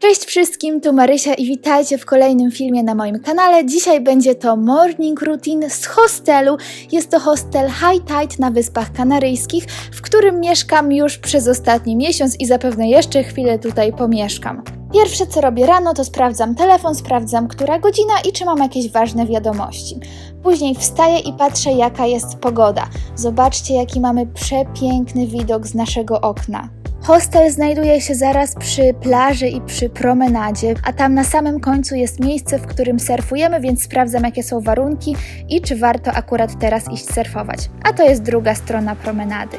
Cześć wszystkim, tu Marysia i witajcie w kolejnym filmie na moim kanale. Dzisiaj będzie to morning routine z hostelu. Jest to hostel High Tide na Wyspach Kanaryjskich, w którym mieszkam już przez ostatni miesiąc i zapewne jeszcze chwilę tutaj pomieszkam. Pierwsze co robię rano to sprawdzam telefon, sprawdzam która godzina i czy mam jakieś ważne wiadomości. Później wstaję i patrzę jaka jest pogoda. Zobaczcie jaki mamy przepiękny widok z naszego okna. Hostel znajduje się zaraz przy plaży i przy promenadzie, a tam na samym końcu jest miejsce, w którym surfujemy, więc sprawdzam jakie są warunki i czy warto akurat teraz iść surfować. A to jest druga strona promenady.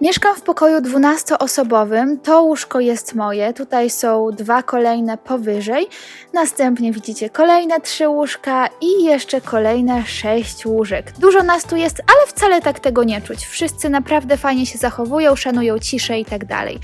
Mieszkam w pokoju 12-osobowym. To łóżko jest moje. Tutaj są dwa kolejne powyżej. Następnie widzicie kolejne trzy łóżka i jeszcze kolejne sześć łóżek. Dużo nas tu jest, ale wcale tak tego nie czuć. Wszyscy naprawdę fajnie się zachowują, szanują ciszę i tak dalej.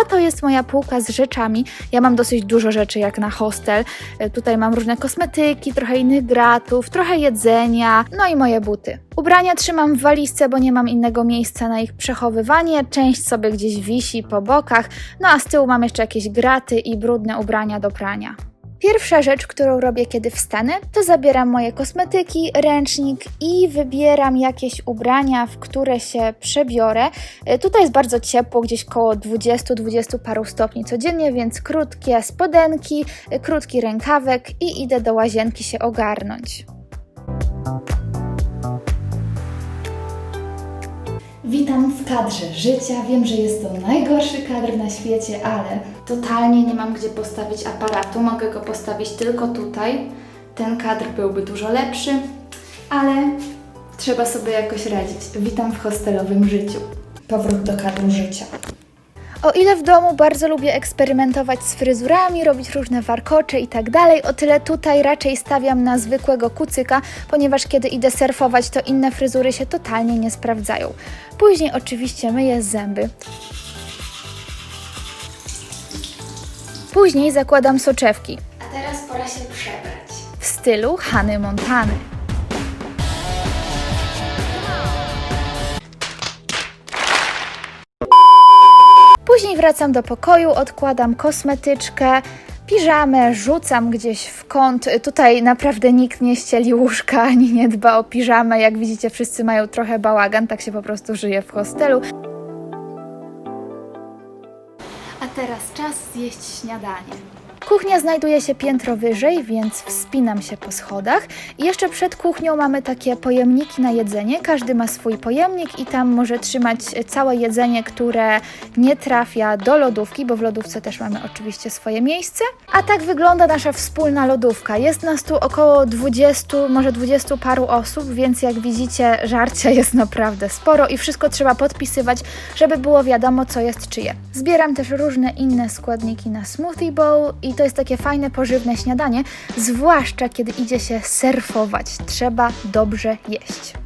A to jest moja półka z rzeczami. Ja mam dosyć dużo rzeczy jak na hostel. E, Tutaj mam różne kosmetyki, trochę innych gratów, trochę jedzenia, no i moje buty. Ubrania trzymam w walizce, bo nie mam innego miejsca na ich przechowywanie. Część sobie gdzieś wisi po bokach, no a z tyłu mam jeszcze jakieś graty i brudne ubrania do prania. Pierwsza rzecz, którą robię, kiedy wstanę, to zabieram moje kosmetyki, ręcznik i wybieram jakieś ubrania, w które się przebiorę. E, Tutaj jest bardzo ciepło, gdzieś koło 20-20 paru stopni codziennie, więc krótkie spodenki, e, krótki rękawek i idę do łazienki się ogarnąć. Witam w kadrze życia. Wiem, że jest to najgorszy kadr na świecie, ale totalnie nie mam gdzie postawić aparatu. Mogę go postawić tylko tutaj. Ten kadr byłby dużo lepszy, ale trzeba sobie jakoś radzić. Witam w hostelowym życiu. Powrót do kadru życia. O ile w domu bardzo lubię eksperymentować z fryzurami, robić różne warkocze i tak dalej, o tyle tutaj raczej stawiam na zwykłego kucyka, ponieważ kiedy idę surfować, to inne fryzury się totalnie nie sprawdzają. Później oczywiście myję zęby. Później zakładam soczewki. A teraz pora się przebrać. W stylu Hany Montany. Później wracam do pokoju, odkładam kosmetyczkę, piżamę, rzucam gdzieś w kąt. Tutaj naprawdę nikt nie ścieli łóżka ani nie dba o piżamę. Jak widzicie, wszyscy mają trochę bałagan, tak się po prostu żyje w hostelu. A teraz czas zjeść śniadanie. Kuchnia znajduje się piętro wyżej, więc wspinam się po schodach. I jeszcze przed kuchnią mamy takie pojemniki na jedzenie. Każdy ma swój pojemnik i tam może trzymać całe jedzenie, które nie trafia do lodówki, bo w lodówce też mamy oczywiście swoje miejsce. A tak wygląda nasza wspólna lodówka. Jest nas tu około 20, może 20 paru osób, więc jak widzicie, żarcia jest naprawdę sporo i wszystko trzeba podpisywać, żeby było wiadomo, co jest czyje. Zbieram też różne inne składniki na smoothie bowl i to jest takie fajne, pożywne śniadanie, zwłaszcza kiedy idzie się surfować. Trzeba dobrze jeść.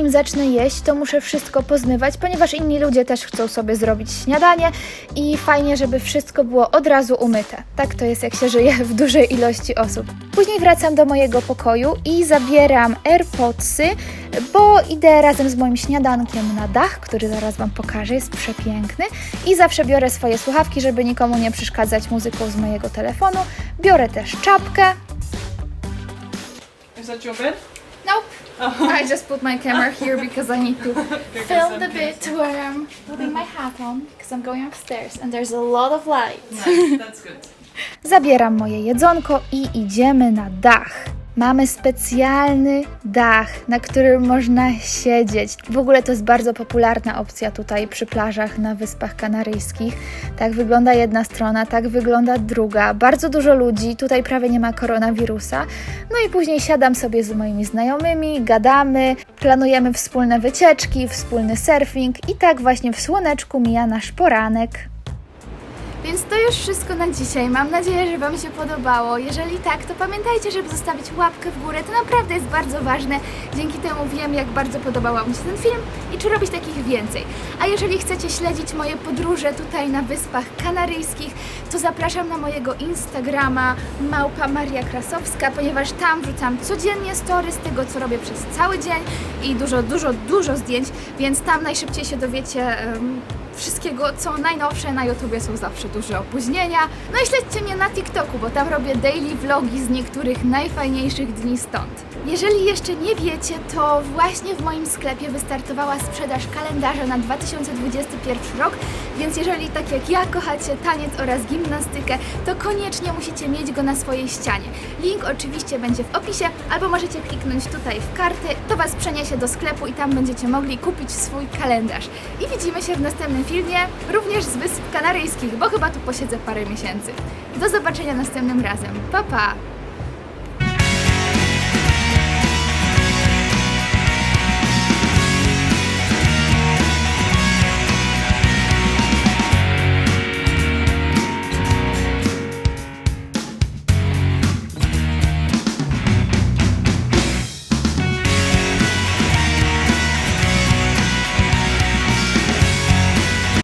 Zanim zacznę jeść, to muszę wszystko pozmywać, ponieważ inni ludzie też chcą sobie zrobić śniadanie i fajnie, żeby wszystko było od razu umyte. Tak to jest, jak się żyje w dużej ilości osób. Później wracam do mojego pokoju i zabieram AirPodsy, bo idę razem z moim śniadankiem na dach, który zaraz Wam pokażę, jest przepiękny. I zawsze biorę swoje słuchawki, żeby nikomu nie przeszkadzać muzyką z mojego telefonu. Biorę też czapkę. Is that your bed? Nope. I just put my camera here because I need to film the bit where I'm putting my hat on because I'm going upstairs and there's a lot of light. Nice, that's good. Zabieram moje jedzonko i idziemy na dach. Mamy specjalny dach, na którym można siedzieć. W ogóle to jest bardzo popularna opcja tutaj przy plażach na Wyspach Kanaryjskich. Tak wygląda jedna strona, tak wygląda druga. Bardzo dużo ludzi, tutaj prawie nie ma koronawirusa. No i później siadam sobie z moimi znajomymi, gadamy, planujemy wspólne wycieczki, wspólny surfing i tak właśnie w słoneczku mija nasz poranek. Więc to już wszystko na dzisiaj. Mam nadzieję, że Wam się podobało. Jeżeli tak, to pamiętajcie, żeby zostawić łapkę w górę. To naprawdę jest bardzo ważne. Dzięki temu wiem, jak bardzo podobał Wam się ten film i czy robić takich więcej. A jeżeli chcecie śledzić moje podróże tutaj na Wyspach Kanaryjskich, to zapraszam na mojego Instagrama małpa Maria Krasowska, ponieważ tam wrzucam codziennie story z tego, co robię przez cały dzień i dużo, dużo, dużo zdjęć, więc tam najszybciej się dowiecie em, wszystkiego, co najnowsze na YouTubie są zawsze duże opóźnienia. No i śledźcie mnie na TikToku, bo tam robię daily vlogi z niektórych najfajniejszych dni stąd. Jeżeli jeszcze nie wiecie, to właśnie w moim sklepie wystartowała sprzedaż kalendarza na 2021 rok, więc jeżeli tak jak ja kochacie taniec oraz gimnastykę, to koniecznie musicie mieć go na swojej ścianie. Link oczywiście będzie w opisie, albo możecie kliknąć tutaj w karty, to Was przeniesie do sklepu i tam będziecie mogli kupić swój kalendarz. I widzimy się w następnym filmie, również z Wysp Kanaryjskich, bo chyba tu posiedzę parę miesięcy. Do zobaczenia następnym razem. Pa, pa!